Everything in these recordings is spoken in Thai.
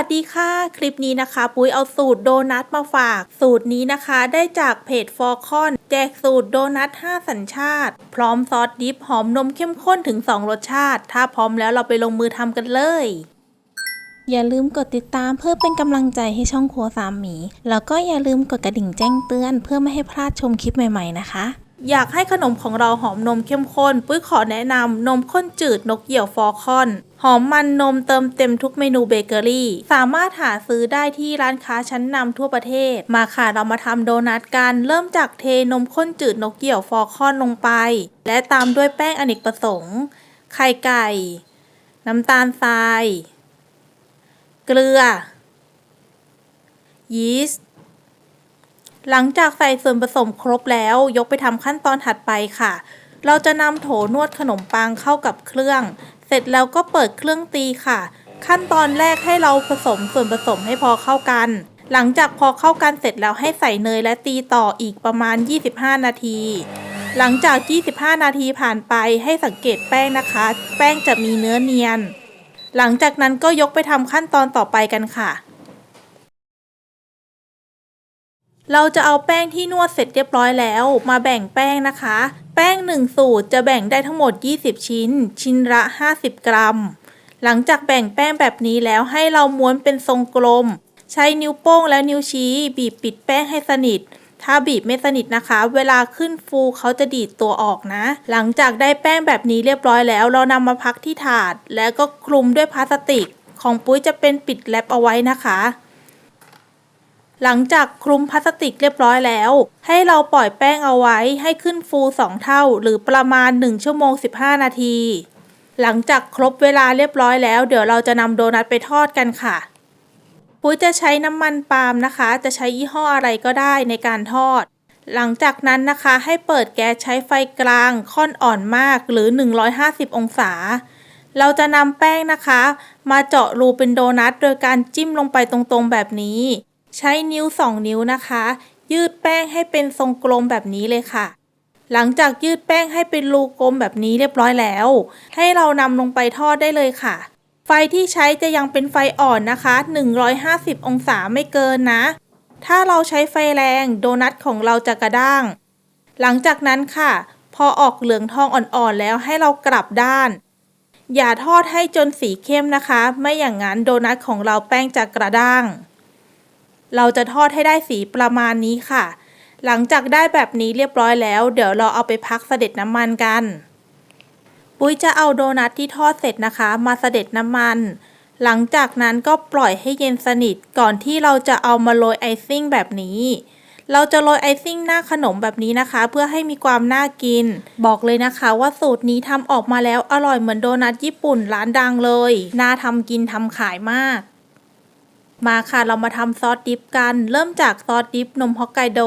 วัสดีค่ะ คลิปนี้นะคะ ปุ้ยเอาสูตรโดนัทมาฝาก สูตรนี้นะคะได้จากเพจฟอร์คอนแจกสูตรโดนัท 5 สัญชาติ พร้อมซอสดิฟหอมนมเข้มข้นถึง 2 รสชาติ ถ้าพร้อมแล้วเราไปลงมือทำกันเลย อย่าลืมกดติดตามเพื่อเป็นกำลังใจให้ช่องครัวสามหมี แล้วก็อย่าลืมกดกระดิ่งแจ้งเตือนเพื่อไม่ให้พลาดชมคลิปใหม่ ๆ นะคะ อยากให้ขนมของเราหอมนมเข้มข้น ปุ้ยขอแนะนำนมข้นจืดนกเหยี่ยวฟอคอน หอมมันนมเติมเต็มทุกเมนูเบเกอรี่ สามารถหาซื้อได้ที่ร้านค้าชั้นนำทั่วประเทศ มาค่ะเรามาทำโดนัทกัน เริ่มจากเทนมข้นจืดนกเหยี่ยวฟอคอนลงไป และตามด้วยแป้งอเนกประสงค์ ไข่ไก่ น้ำตาลทราย เกลือ ยีสต์ หลังจากใส่ส่วนผสมครบแล้วยกไปทำขั้นตอนถัดไปค่ะ เราจะนำโถนวดขนมปังเข้ากับเครื่อง เสร็จแล้วก็เปิดเครื่องตีค่ะ ขั้นตอนแรกให้เราผสมส่วนผสมให้พอเข้ากัน หลังจากพอเข้ากันเสร็จแล้วให้ใส่เนยและตีต่ออีกประมาณ 25 นาที หลังจาก 25 นาทีผ่านไปให้สังเกตแป้งนะคะ แป้งจะมีเนื้อเนียน หลังจากนั้นก็ยกไปทำขั้นตอนต่อไปกันค่ะ เราจะเอาแป้งที่นวดเสร็จเรียบร้อยแล้ว มาแบ่งแป้งนะคะ แป้ง 1 สูตรจะแบ่งได้ทั้งหมด 20 ชิ้น ชิ้นละ 50 กรัม หลังจากแบ่งแป้งแบบนี้แล้วให้เราม้วนเป็นทรงกลม ใช้นิ้วโป้งและนิ้วชี้ บีบปิดแป้งให้สนิท ถ้าบีบไม่สนิทนะคะ เวลาขึ้นฟูเขาจะดีดตัวออกนะ หลังจากได้แป้งแบบนี้เรียบร้อยแล้ว เรานำมาพักที่ถาด แล้วก็คลุมด้วยพลาสติก ของปุ้ยจะเป็นปิดแรปเอาไว้นะคะ หลังจากคลุมพลาสติกเรียบร้อยแล้ว ให้เราปล่อยแป้งเอาไว้ให้ขึ้นฟู 2 เท่า หรือประมาณ 1 ชั่วโมง 15 นาที หลังจากครบเวลาเรียบร้อยแล้ว เดี๋ยวเราจะนำโดนัทไปทอดกันค่ะ ปุ้ยจะใช้น้ำมันปาล์มนะคะ จะใช้ยี่ห้ออะไรก็ได้ในการทอด หลังจากนั้นนะคะให้เปิดแก๊สใช้ไฟกลางค่อนอ่อนมากหรือ 150 องศาเราจะนำแป้งนะคะ มาเจาะรูเป็นโดนัทโดยการจิ้มลงไปตรงๆแบบนี้ ใช้นิ้ว2นิ้วนะคะ ยืดแป้งให้เป็นทรงกลมแบบนี้เลยค่ะ หลังจากยืดแป้งให้เป็นรูกลมแบบนี้เรียบร้อยแล้ว ให้เรานำลงไปทอดได้เลยค่ะ ไฟที่ใช้จะยังเป็นไฟอ่อนนะคะ 150 องศาไม่เกินนะ ถ้าเราใช้ไฟแรงโดนัทของเราจะกระด้าง หลังจากนั้นค่ะ พอออกเหลืองทองอ่อนๆแล้วให้เรากลับด้าน อย่าทอดให้จนสีเข้มนะคะ ไม่อย่างนั้นโดนัทของเราแป้งจะกระด้าง เราจะทอดให้ได้สีประมาณนี้ค่ะ หลังจากได้แบบนี้เรียบร้อยแล้ว เดี๋ยวเราเอาไปพักเสด็จน้ำมันกัน ปุ้ยจะเอาโดนัทที่ทอดเสร็จนะคะ มาเสด็จน้ำมัน หลังจากนั้นก็ปล่อยให้เย็นสนิทก่อนที่เราจะเอามาโรยไอซิ่งแบบนี้เราจะโรยไอซิ่งหน้าขนมแบบนี้นะคะ เพื่อให้มีความน่ากิน บอกเลยนะคะว่าสูตรนี้ทำออกมาแล้วอร่อยเหมือนโดนัทญี่ปุ่นร้านดังเลย น่าทำกินทำขายมาก มาค่ะเรามาทำซอสดิฟกัน เริ่มจากซอสดิฟนมฮอกไกโด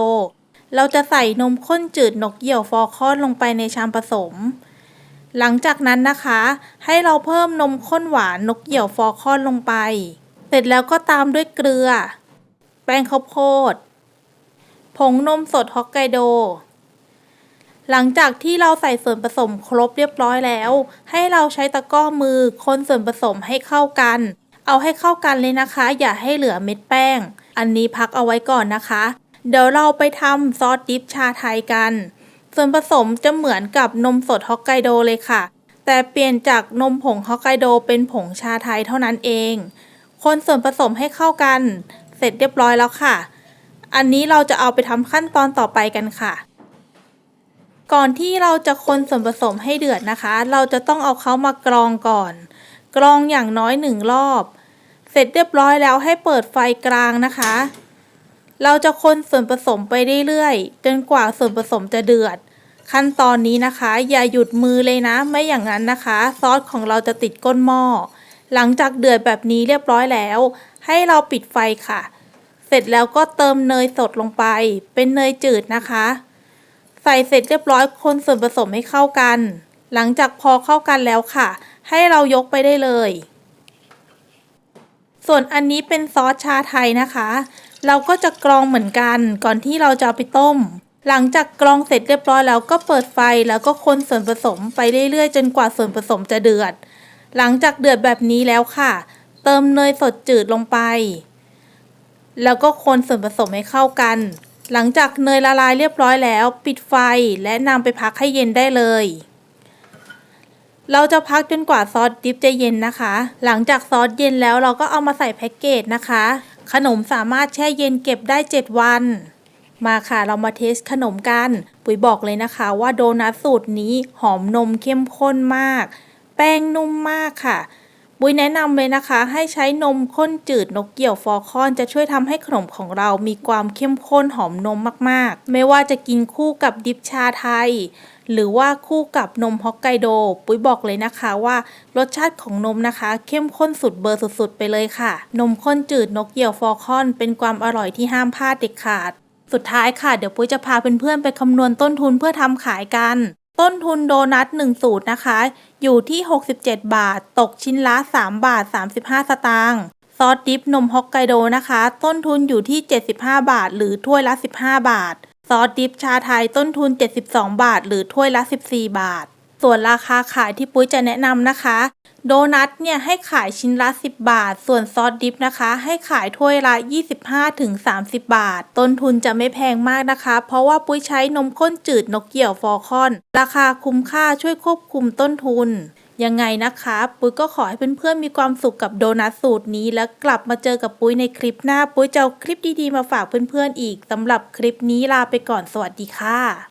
เราจะใส่นมข้นจืดนกเหยี่ยวฟอคอนลงไปในชามผสม หลังจากนั้นนะคะ ให้เราเพิ่มนมข้นหวานนกเหยี่ยวฟอคอนลงไป เสร็จแล้วก็ตามด้วยเกลือ แป้งข้าวโพด ผงนมสดฮอกไกโด หลังจากที่เราใส่ส่วนผสมครบเรียบร้อยแล้ว ให้เราใช้ตะกร้อมือคนส่วนผสมให้เข้ากัน เอาให้เข้ากันเลยนะคะ อย่าให้เหลือเม็ดแป้ง อันนี้พักเอาไว้ก่อนนะคะ เดี๋ยวเราไปทำซอสดิฟชาไทยกัน ส่วนผสมจะเหมือนกับนมสดฮอกไกโดเลยค่ะ แต่เปลี่ยนจากนมผงฮอกไกโดเป็นผงชาไทยเท่านั้นเอง คนส่วนผสมให้เข้ากัน เสร็จเรียบร้อยแล้วค่ะ อันนี้เราจะเอาไปทำขั้นตอนต่อไปกันค่ะก่อนที่เราจะคนส่วนผสมให้เดือดนะคะ เราจะต้องเอาเขามากรองก่อน กรองอย่างน้อยหนึ่งรอบ เสร็จเรียบร้อยแล้วให้เปิดไฟกลางนะคะ เราจะคนส่วนผสมไปเรื่อยๆจนกว่าส่วนผสมจะเดือด ขั้นตอนนี้นะคะ อย่าหยุดมือเลยนะ ไม่อย่างนั้นนะคะ ซอสของเราจะติดก้นหม้อหลังจากเดือดแบบนี้เรียบร้อยแล้ว ให้เราปิดไฟค่ะ เสร็จแล้วก็เติมเนยสดลงไป เป็นเนยจืดนะคะ ใส่เสร็จเรียบร้อยคนส่วนผสมให้เข้ากัน หลังจากพอเข้ากันแล้วค่ะ ให้เรายกไปได้เลย ส่วนอันนี้เป็นซอสชาไทยนะคะ เราก็จะกรองเหมือนกันก่อนที่เราจะเอาไปต้ม หลังจากกรองเสร็จเรียบร้อยแล้วก็เปิดไฟแล้วก็คนส่วนผสมไปเรื่อยๆ จนกว่าส่วนผสมจะเดือด หลังจากเดือดแบบนี้แล้วค่ะ เติมเนยสดจืดลงไป แล้วก็คนส่วนผสมให้เข้ากันหลังจากเนยละลายเรียบร้อยแล้ว ปิดไฟและนำไปพักให้เย็นได้เลย เราจะพักจนกว่าซอสดิฟจะเย็นนะคะ หลังจากซอสเย็นแล้วเราก็เอามาใส่แพ็กเกจนะคะ ขนมสามารถแช่เย็นเก็บได้ 7 วัน มาค่ะเรามาเทสขนมกัน ปุ๋ยบอกเลยนะคะว่าโดนัทสูตรนี้หอมนมเข้มข้นมาก แป้งนุ่มมากค่ะปุ้ยแนะนำเลยนะคะ ให้ใช้นมข้นจืดนกเกี่ยวฟอคอน จะช่วยทำให้ขนมของเรามีความเข้มข้นหอมนมมากๆ ไม่ว่าจะกินคู่กับดิบชาไทย หรือว่าคู่กับนมฮอกไกโด ปุ้ยบอกเลยนะคะว่ารสชาติของนมนะคะ เข้มข้นสุดเบอร์สุดๆ ไปเลยค่ะ นมข้นจืดนกเกี่ยวฟอคอน เป็นความอร่อยที่ห้ามพลาดเด็ดขาด สุดท้ายค่ะ เดี๋ยวปุ้ยจะพาเพื่อนๆไปคำนวณต้นทุนเพื่อทำขายกัน ต้นทุนโดนัท1สูตรนะคะ อยู่ที่ 67 บาท ตกชิ้นละ 3 บาท 35 สตางค์ซอสดิฟนมฮอกไกโดนะคะ ต้นทุนอยู่ที่ 75 บาท หรือถ้วยละ 15 บาท ซอสดิฟชาไทยต้นทุน 72 บาท หรือถ้วยละ 14 บาท ส่วนราคาขายที่ปุ้ยจะแนะนำนะคะ โดนัทเนี่ยให้ขายชิ้นละ 10 บาท ส่วนซอสดิฟนะคะ ให้ขายถ้วยละ 25-30 บาท ต้นทุนจะไม่แพงมากนะคะ เพราะว่าปุ้ยใช้นมข้นจืดนกเกี่ยวฟอคอน ราคาคุ้มค่าช่วยควบคุมต้นทุน ยังไงนะคะปุ้ยก็ขอให้เพื่อนๆมีความสุขกับโดนัทสูตรนี้ แล้วกลับมาเจอกับปุ้ยในคลิปหน้า ปุ้ยจะเอาคลิปดีๆมาฝากเพื่อนๆอีกสำหรับคลิปนี้ลาไปก่อนสวัสดีค่ะ